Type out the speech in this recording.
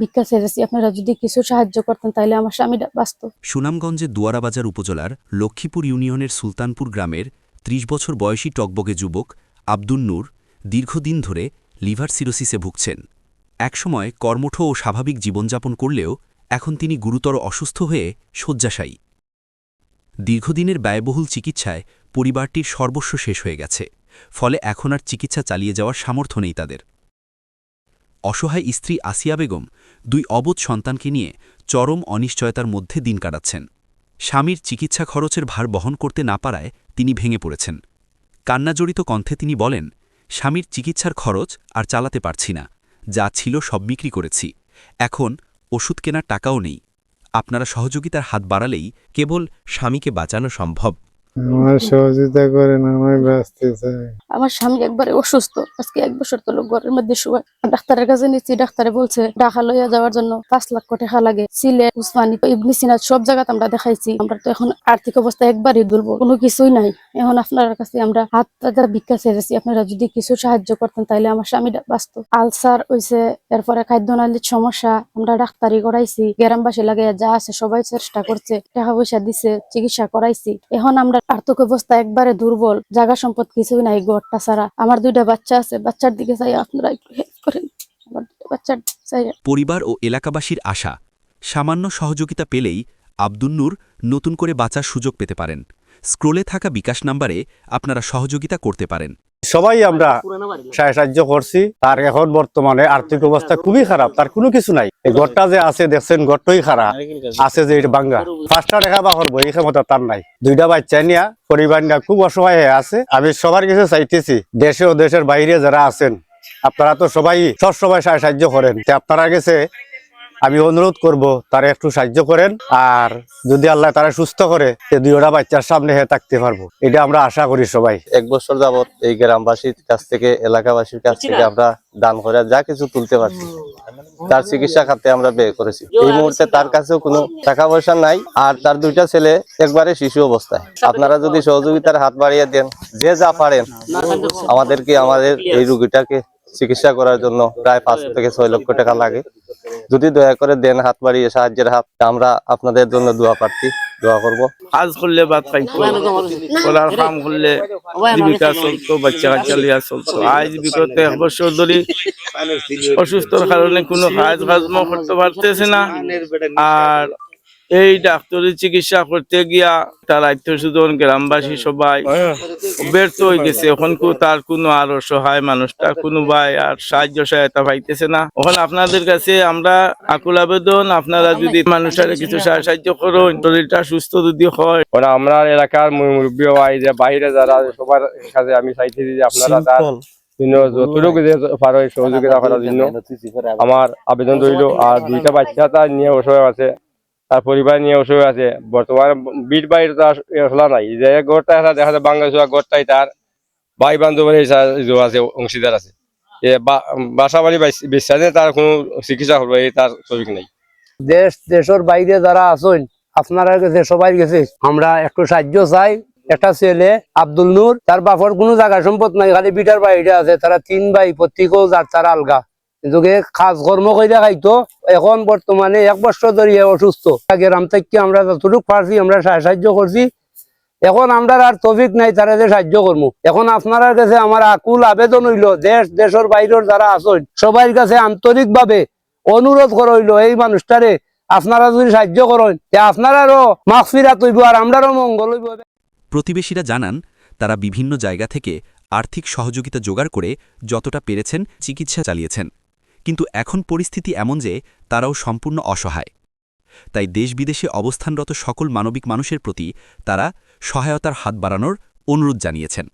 ভিক্ষা ছেড়েছি আপনারা যদি কিছু সাহায্য করতেন তাহলে আমার স্বামীটা বাঁচত সুনামগঞ্জের দুয়ারাবাজার উপজেলার লক্ষ্মীপুর ইউনিয়নের সুলতানপুর গ্রামের ৩০ বছর বয়সী টকবগে যুবক আব্দুল নূর দীর্ঘদিন ধরে লিভার সিরোসিসে ভুগছেন। একসময় কর্মঠ ও স্বাভাবিক জীবনযাপন করলেও এখন তিনি গুরুতর অসুস্থ হয়ে শয্যাশায়ী। দীর্ঘদিনের ব্যয়বহুল চিকিৎসায় পরিবারটির সর্বস্ব শেষ হয়ে গেছে ফলে এখন আর চিকিৎসা চালিয়ে যাওয়ার সামর্থ্য নেই তাদের। অসহায় স্ত্রী আসিয়া বেগম দুই অবোধ সন্তানকে নিয়ে চরম অনিশ্চয়তার মধ্যে দিন কাটাচ্ছেন। স্বামীর চিকিৎসা খরচের ভার বহন করতে না পারায় তিনি ভেঙে পড়েছেন। কান্নাজড়িত কণ্ঠে তিনি বলেন, স্বামীর চিকিৎসার খরচ আর চালাতে পারছি না। যা ছিল সব বিক্রি করেছি। এখন ওষুধ কেনার টাকাও নেই। আপনারা সহযোগিতার হাত বাড়ালেই কেবল স্বামীকে বাঁচানো সম্ভব। আমার সহযোগিতা করেন আমি বাঁচতে আমার স্বামী একবারে অসুস্থ। আজকে এক বছর তো লোক ঘরের মধ্যে শুয়ে। ডাক্তারের কাছে নিচ্ছি, ডাক্তারে বলছে, ঢাকা লইয়া যাওয়ার জন্য পাঁচ লক্ষ টাকা লাগে। সিলেট, উসমানী, ইবনি সিনাত সব জায়গাতে আমরা দেখাইছি। আমরা তো এখন আর্থিক অবস্থা একবারই দুর্বল। কোনো কিছুই নাই। এখন আপনার কাছে আমরা হাত পাতা ভিক্ষা ছেড়েছি আপনারা যদি কিছু সাহায্য করতেন তাহলে আমার স্বামী বাঁচত। আলসার হইছে, এরপরে খাদ্যনালীর সমস্যা। আমরা ডাক্তারি করাইছি, গ্রামবাসী লাগে যা আছে সবাই চেষ্টা করছে। টাকা পয়সা দিছে, চিকিৎসা করাইছি। এখন আমরা আর্থিক অবস্থা একবারে দুর্বল, জায়গা সম্পদ কিছুই নাই ঘরটা ছাড়া। আমার দুইটা বাচ্চা আছে, বাচ্চার দিকে চাই আপনারা একটু হেল্প করেন। আমার বাচ্চার চাই পরিবার ও এলাকাবাসীর আশা, সামান্য সহযোগিতা পেলেই আব্দুল নূর নতুন করে বাঁচার সুযোগ পেতে পারেন। স্ক্রোলে থাকা বিকাশ নাম্বারে আপনারা সহযোগিতা করতে পারেন। সবাই আমরা সাহায্য করছি। তার এখন বর্তমানে আর্থিক অবস্থা খুবই খারাপ। তার কোনো কিছু নাই। এই ঘরটা যে আছে দেখছেন ঘরটাই খারাপ। আছে যে এটা বাঙ্গা। পাঁচটা টাকা বা করব এই ক্ষমতা তার নাই। দুইটা বাচ্চা নিয়া পরিবার নিয়ে খুব অসহায় হয়ে আছে। আমি সবার কিছু চাইতেছি দেশে ও দেশের বাইরে যারা আছেন আপনারা তো সবাই সব সময় সাহায্য করেন। আপনারা গেছে আমি অনুরোধ করব, তারা একটু সাহায্য করেন। আর যদি আল্লাহ তারা সুস্থ করে, সে দুইটা বাচ্চার সামনে হয়ে থাকতে পারব। এটা আমরা আশা করি সবাই। এক বছর যাবত এই গ্রামবাসীর কাছ থেকে, এলাকাবাসীর কাছ থেকে আমরা দান করে যা কিছু তুলতে পারছি। তার চিকিৎসা খাতে আমরা ব্যয় করেছি। এই মুহূর্তে তার কাছেও কোনো টাকা পয়সা নাই, আর তার দুইটা ছেলে একবারে শিশু অবস্থায়। আপনারা যদি সহযোগিতার হাত বাড়িয়ে দেন, যে যা পারেন, আমাদেরকে, আমাদের এই রুগীটাকে চিকিৎসা করার জন্য প্রায় পাঁচ থেকে ছয় লক্ষ টাকা লাগে। যদি দয়া করে দেন হাত বাড়িয়ে সাহায্যের হাত, আমরা আপনাদের জন্য দোয়া প্রার্থী, দোয়া করব। কাজ করলে বাদ খাইতো কলার ফার্ম করলে জীবিকা চলতো, বাচ্চা কাচ্চা লিয়া চলতো। আজ বিগত এক বছর ধরে অসুস্থর কারণে কোনো কাজ কাজম করতে পারতেছে না। আর এই ডাক্তারি চিকিৎসা করতে গিয়া তার আত্মীয় স্বজন গ্রামবাসী সবাই ব্যর্থ হয়ে গেছে। এখন কো তার কোনো আর অসহায় মানুষটা কোনো ভাই আর সাহায্য সহায়তা পাইতেছে না। এখন আপনাদের কাছে আমরা আকুল আবেদন আপনারা যদি মানুষের কিছু সাহায্য করুন শরীরটা সুস্থ যদি হয়। ওরা আমরা এলাকার মুরব্বী ভাই যে বাইরে যারা সবার কাছে আমি চাইতেছি যে আপনারা তার জন্য যতটুকু যে পারো সহযোগিতা করার জন্য। আমার আবেদন রইল। আর দুইটা বাচ্চা তার নিয়ে অসহায় আছে। তার পরিবার নিয়ে অসহায় আছে। বর্তমানে বিট তার এখলা নাই। যে এরা দেখা যায় বাংলা ঘরটাই তার ভাই বান্ধবের আছে, অংশীদার আছে। এ বাসা বাড়ি বিশ্বাস তার কোনো চিকিৎসা করবে তার সবিক নাই। দেশ দেশের বাইরে যারা আছেন, আপনারা সবাই গেছে। আমরা একটু সাহায্য চাই। একটা ছেলে, আব্দুল নূর, তার বাপর কোনো জায়গা সম্পদ নাই, খালি বিটার বাইরে আছে। তারা তিন ভাই, প্রত্যেকেও যার তারা আলগা। কিন্তু কাজ কর্ম করে খাইতো। এখন বর্তমানে এক বছর ধরে অসুস্থ। গ্রাম থেকে আমরা যতটুকু পারছি আমরা সাহায্য করছি এখন আমরা আর তফিক নাই তারা যে সাহায্য করব এখন আপনার কাছে আমার আকুল আবেদন হইল, দেশ দেশের বাইরের যারা আছেন সবার কাছে আন্তরিক ভাবে অনুরোধ করা হইল, এই মানুষটারে আপনারা যদি সাহায্য করেন আপনারারও মাগফিরাত হইব আর আমরারও মঙ্গল হইব। প্রতিবেশীরা জানান, তারা বিভিন্ন জায়গা থেকে আর্থিক সহযোগিতা জোগাড় করে যতটা পেরেছেন চিকিৎসা চালিয়েছেন। কিন্তু এখন পরিস্থিতি এমন যে তারাও সম্পূর্ণ অসহায়। তাই দেশ বিদেশে অবস্থানরত সকল মানবিক মানুষের প্রতি তারা সহায়তার হাত বাড়ানোর অনুরোধ জানিয়েছেন।